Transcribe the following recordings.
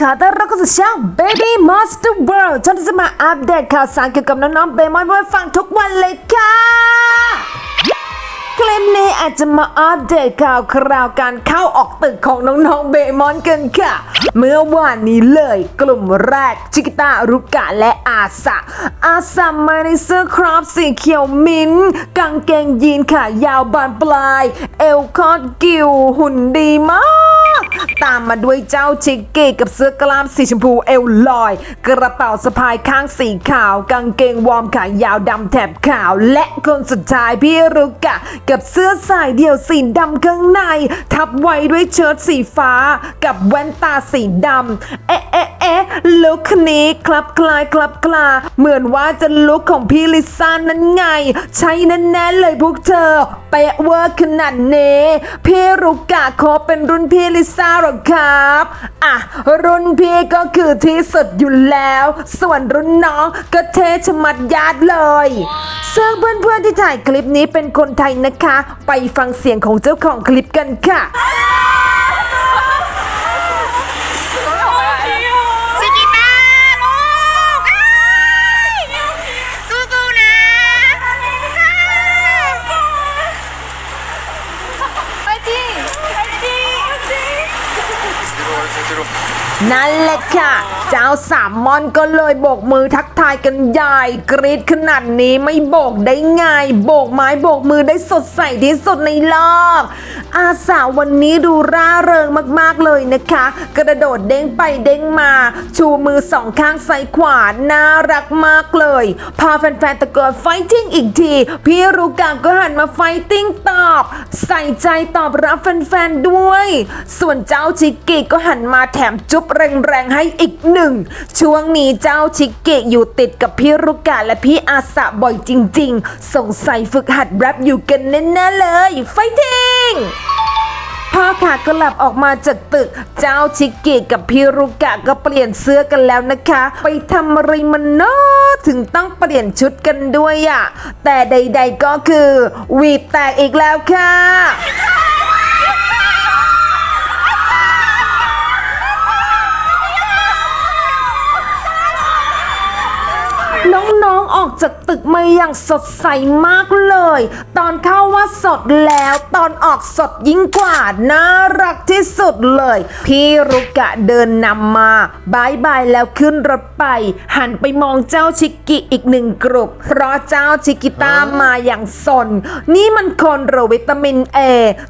ต้อนรับเข้าสู่ช่อง Baby Monster World ฉันจะมาอัปเดตข่าวสารเกี่ยวกับน้องๆเบมอนให้ฟังทุกวันเลยค่ะ คลิปนี้อาจจะมาอัปเดตข่าวคราวการเข้าออกตึกของน้องๆเบมอนกันค่ะ เมื่อวานนี้เลยกลุ่มแรก ชิกิต้ารุกะและอาสะอาสะมาในเสื้อครอปสีเขียวมิ้นกางเกงยีนขายาวบานปลาย เอวคอดกิวหุ่นดีมาก ตามมาด้วยเจ้าชิกกี้กับเสื้อกล้ามสีชมพูเอวลอย กระเป๋าสะพายข้างสีขาว กางเกงวอร์มขายาวดำแถบขาว และคนสุดท้ายพี่รุกะ กับเสื้อสายเดี่ยวสีดำข้างใน ทับไว้ด้วยเชิ้ตสีฟ้า กับแว่นตาสีดำเอ๊ะเอ๊ะเอ๊ะ ลุคนี้คลับคลายคลับคลา เหมือนว่าจะลุคของพี่ลิซ่านั่นไง ใช่แน่ๆเลยพวกเธอ เป๊ะเวอร์ขนาดนี้พี่รุกกะขอเป็นรุ่นพี่ลิซ่าหรอครับ อะ รุ่นพี่ก็คือที่สุดอยู่แล้ว ส่วนรุ่นน้องก็เทชมัดยาดเลย ซึ่งเพื่อนๆที่ถ่ายคลิปนี้เป็นคนไทยนะคะ ไปฟังเสียงของเจ้าของคลิปกันค่ะ நல்ல เจ้าสามมอนก็เลยโบกมือทักทายกันใหญ่กรีดขนาดนี้ไม่โบกได้ไงโบกไม้โบกมือได้สดใสที่สุดในโลก อาสาวันนี้ดูร่าเริงมากๆเลยนะคะ กระโดดเด้งไปเด้งมา ชูมือสองข้างซ้ายขวาน่ารักมากเลย พาแฟนๆตะโกนไฟติ้งอีกที พี่รูกาก็หันมาไฟติ้งตอบ ใส่ใจตอบรับแฟนๆด้วย ส่วนเจ้าชิกกี้ก็หันมาแถมจุ๊บแรงๆให้อีกหนึ่งช่วงนี้เจ้าชิกกี้อยู่ติดกับพี่รุกาและพี่อาสะบ่อยจริง ๆ สงสัยฝึกหัดแรปอยู่กันแน่ๆเลย ไฟติ้งพ่อค่ะก็หลับออกมาจากตึก เจ้าชิกกี้กับพี่รุกะก็เปลี่ยนเสื้อกันแล้วนะคะ ไปทำอะไรมันเนาะถึงต้องเปลี่ยนชุดกันด้วยอะแต่ใด ๆก็คือวีดแตกอีกแล้วค่ะ น้องๆออกจากตึกมาอย่างสดใสมากเลย ตอนเข้าว่าสดแล้ว ตอนออกสดยิ่งกว่า น่ารักที่สุดเลย พี่รุกะเดินนำมาบายบายแล้วขึ้นรถไป หันไปมองเจ้าชิกกิอีกหนึ่งกลุ่มเพราะเจ้าชิกิต้ามาอย่างสน นี่มันคนหรือวิตามินเอ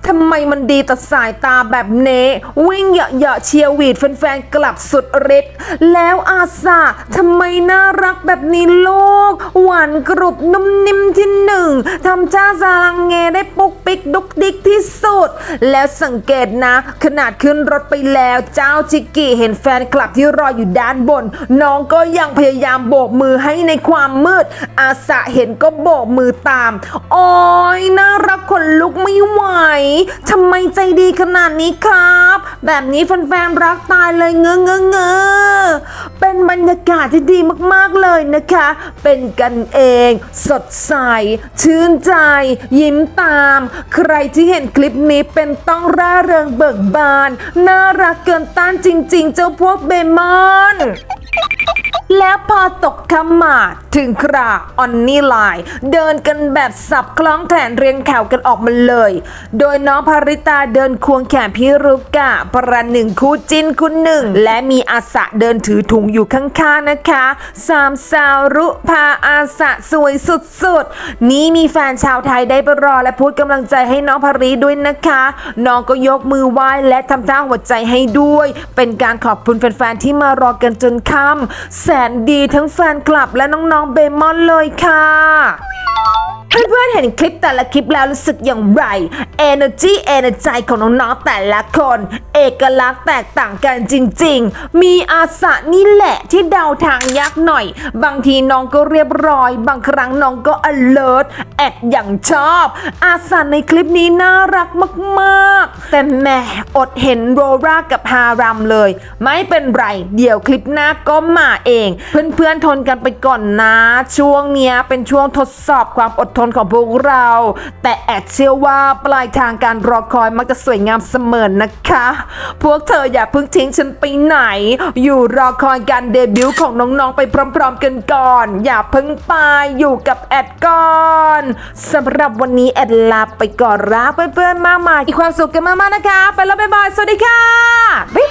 ทำไมมันดีต่อสายตาแบบเนี้วิ่งเหยาะๆเชียร์วีดแฟนๆกลับสุดฤทธิ์แล้วอาสาทำไมน่ารักแบบนี้ลูก หวานกรุบนุ่มนิ่มที่หนึ่งทำจ้าซาลังเงได้ปุกปิกดุกดิกที่สุด แล้วสังเกตนะ ขนาดขึ้นรถไปแล้วเจ้าชิกกี้เห็นแฟนคลับที่รออยู่ด้านบน น้องก็ยังพยายามโบกมือให้ในความมืด อาสะเห็นก็โบกมือตาม โอ้ยน่ารักขนลุกไม่ไหวทำไมใจดีขนาดนี้ครับ แบบนี้แฟนๆรักตายเลยเงอเงอเงอเป็นบรรยากาศที่ดีมากๆเลยนะคะเป็นกันเอง สดใส ชื่นใจ ยิ้มตาม ใครที่เห็นคลิปนี้เป็นต้องร่าเริงเบิกบาน น่ารักเกินต้านจริง ๆ เจ้าพวกเบมอนแล้วพอตกคำมาถึงคราออนนี่ไลน์เดินกันแบบสับคล้องแขนเรียงแถวกันออกมาเลย โดยน้องภาริตาเดินควงแขนพี่รุกะประหนึ่งคู่จิ้นคู่หนึ่ง และมีอาสะเดินถือถุงอยู่ข้างๆนะคะสามสาวรุพาอาสะสวยสุดๆ นี่มีแฟนชาวไทยได้ไปรอและพูดกำลังใจให้น้องภาริด้วยนะคะ น้องก็ยกมือไหว้และทำท่าหัวใจให้ด้วย เป็นการขอบคุณแฟนๆที่มารอกันจนค่ำแสนดีทั้งแฟนคลับและน้องๆเบมอนเลยค่ะเพื่อนๆเห็นคลิปแต่ละคลิปแล้วรู้สึกอย่างไร Energy Energy ของน้องๆแต่ละคน เอกลักษณ์แตกต่างกันจริงๆ มีอาสะนี่แหละที่เดาทางยากหน่อย บางทีน้องก็เรียบร้อย บางครั้งน้องก็ alert แอดอย่างชอบ อาสะในคลิปนี้น่ารักมาก แต่แหม่อดเห็นโรรากับฮารัมเลย ไม่เป็นไรเดี๋ยวคลิปหน้าก็มาเอง เพื่อนๆทนกันไปก่อนนะ ช่วงเนี้ยเป็นช่วงทดสอบความอดทนของพวกเรา แต่แอดเชื่อว่าปลายทางการรอคอยมักจะสวยงามเสมอนะคะ พวกเธออย่าเพิ่งทิ้งฉันไปไหน อยู่รอคอยการเดบิวต์ของน้องๆไปพร้อม ๆ กันก่อน อย่าเพิ่งไปอยู่กับแอดก่อนสำหรับวันนี้แอดลาไปก่อนรักเพื่อนๆมากมายมีความสุขกันมากๆนะคะ ไปแล้วบ๊ายบาย สวัสดีค่ะ